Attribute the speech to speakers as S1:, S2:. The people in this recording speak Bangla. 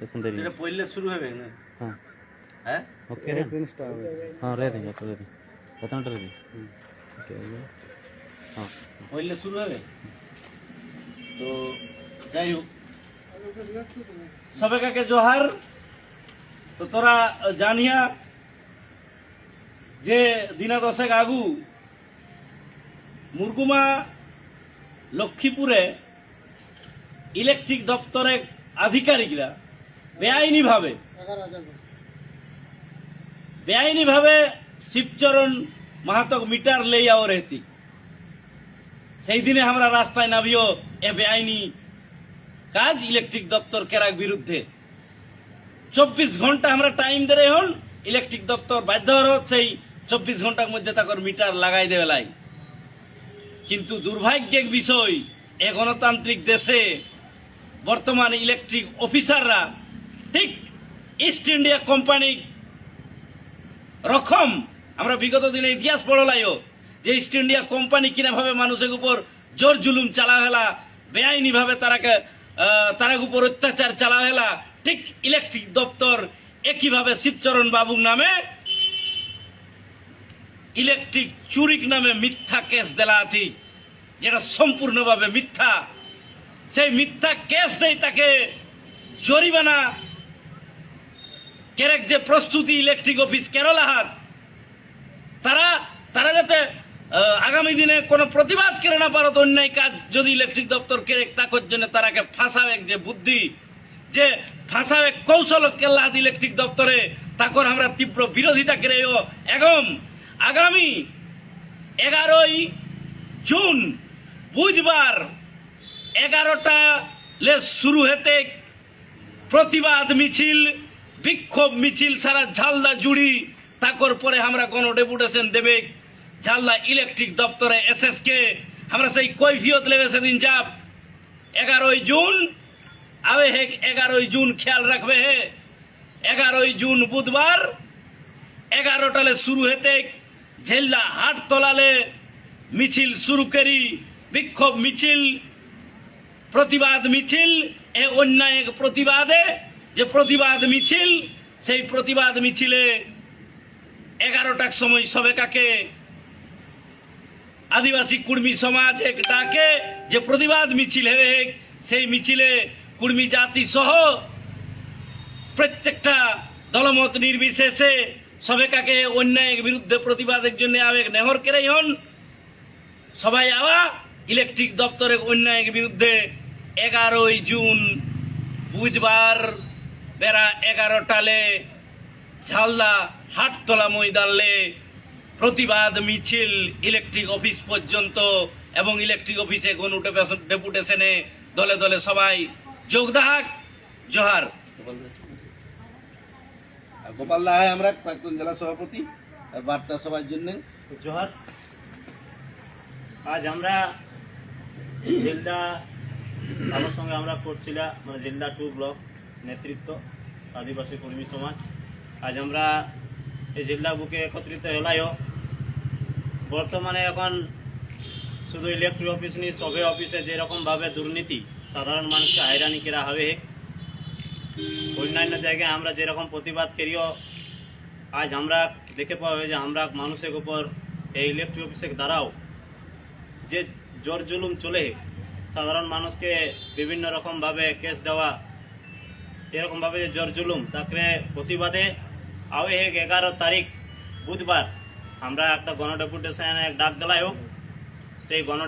S1: দেখুন দেরি
S2: এটা পড়লে শুরু হবে না?
S1: হ্যাঁ।
S2: হ্যাঁ?
S1: ওকে রে হ্যাঁ। রে দিন একটা রে দিন কতটা রে দিন ওকে হ্যাঁ।
S2: পড়লে শুরু হবে? তো যাই হোক। সবে কাকে জোহার? তো তোরা জানিয়া যে দিনা দশেক আগু মুরগুমা লক্ষ্মীপুরে ইলেকট্রিক দপ্তরের আধিকারিকরা, বেআইনিভাবে বেআইনিভাবে শিবচরণ মাহাতক মিটার লেইয়াও রেহতি। সেই দিনে আমরা রাস্তায় নামিও এ বেআইনি কাজ ইলেকট্রিক দপ্তর কেরাক বিরুদ্ধে। চব্বিশ ঘণ্টা আমরা টাইম দেরে হন ইলেকট্রিক দপ্তর বাধ্য সেই চব্বিশ ঘণ্টার মধ্যে তাকর মিটার লাগাই দেবে লাই। কিন্তু দুর্ভাগ্যের বিষয়, এ গণতান্ত্রিক দেশে বর্তমান ইলেকট্রিক অফিসাররা ঠিক ইস্ট ইন্ডিয়া কোম্পানি রকম, আমরা বিগত দিনে ইতিহাস পড়লাইও যে ইস্ট ইন্ডিয়া কোম্পানি কিনাভাবে মানুষের উপর জোর জুলুম চালা হেলা বেআইনি ভাবে তারাকে তারার উপর অত্যাচার চালা হেলা ঠিক ইলেকট্রিক দপ্তর একইভাবে শিবচরণ বাবুর নামে ইলেকট্রিক চুরিক নামে মিথ্যা কেস দেলা আছি, যেটা সম্পূর্ণভাবে মিথ্যা। সেই মিথ্যা কেস দেয় তাকে। জরিমানা। কেরেক যে প্রস্তুতি ইলেকট্রিক অফিস কেরলা হাত তারা তারা যাতে আগামী দিনে কোনো প্রতিবাদ করে না পারত অন্যায় কাজ যদি ইলেকট্রিক দপ্তর কেরেক তাকর জন্য তারাকে ফাঁসাবে যে বুদ্ধি, যে ফাঁসাবে কৌশল কেল্লা হাত ইলেকট্রিক দপ্তরে, তাকর আমরা তীব্র বিরোধিতা করে এবং আগামী এগারোই জুন, বুধবার এগারোটা লে শুরু হতে প্রতিবাদ মিছিল, বিক্ষোভ মিছিল, সারা ঝালদা জুড়ি। তাকর পরে আমরা কোন ডেপুটেশন দেবে। ঝালদা ইলেকট্রিক দপ্তরে এসএস কে আমরা সেই কৈফিয়ত লেবে সেদিন যাব। এগারোই জুন। আবে হে এগারোই জুন খেয়াল রাখবে হে। এগারোই জুন বুধবার। এগারোটালে শুরু হতে ঝেলদা হাট তলালে মিছিল শুরু করি। বিক্ষোভ মিছিল প্রতিবাদ মিছিল, এ অন্যায় প্রতিবাদে যে প্রতিবাদ মিছিল, সেই প্রতিবাদ মিছিলে এগারোটার সময় সবে কাকে আদিবাসী কুর্মী সমাজ এক ডাকে যে প্রতিবাদ মিছিল হবে সেই মিছিলে কুর্মী জাতি সহ প্রত্যেকটা দলমত নির্বিশেষে সবে কাকে অন্যায়ের বিরুদ্ধে প্রতিবাদের জন্য আবেগ নেহর কেরাই হন সবাই আওয়া ইলেকট্রিক দপ্তরের অন্যায়ের বিরুদ্ধে এগারোই জুন বুধবার বেড়া এগারোটালে ঝালদা হাটতলা ময়দানলে প্রতিবাদ মিছিল ইলেকট্রিক অফিস পর্যন্ত এবং ইলেকট্রিক অফিসে গণ ডেপুটেশনে দলে দলে সবাই যোগদাক জোহার। গোপাল দাহাই আমরা প্রাক্তন জেলা সভাপতি বার্তা সবার জন্য।
S3: জোহার আজ আমরা জেলদা আমার সঙ্গে আমরা করছিলাম মানে জেলদা টু ব্লক নেতৃত্ব, আদিবাসী কর্মী সমাজ। আজ আমরা এই জেলদা বুকে একত্রিত হলাইও। বর্তমানে এখন শুধু ইলেকট্রিক অফিস নিয়ে সবে অফিসে যেরকমভাবে দুর্নীতি, সাধারণ মানুষকে হয়রানি করা হবে। অন্যান্য জায়গায় আমরা যেরকম প্রতিবাদ করিও, আজ আমরা দেখে পাওয়া যে আমরা মানুষের উপর এই ইলেকট্রিক অফিসের দ্বারাও যে জোর জুলুম চলে সাধারণ মানুষকে বিভিন্ন রকমভাবে কেস দেওয়া, এরকমভাবে জোর জুলুম, তাকে প্রতিবাদে আও এক এগারো তারিখ বুধবার আমরা একটা গণ ডেপুটেশন ডাক দিলাই হোক সেই গণ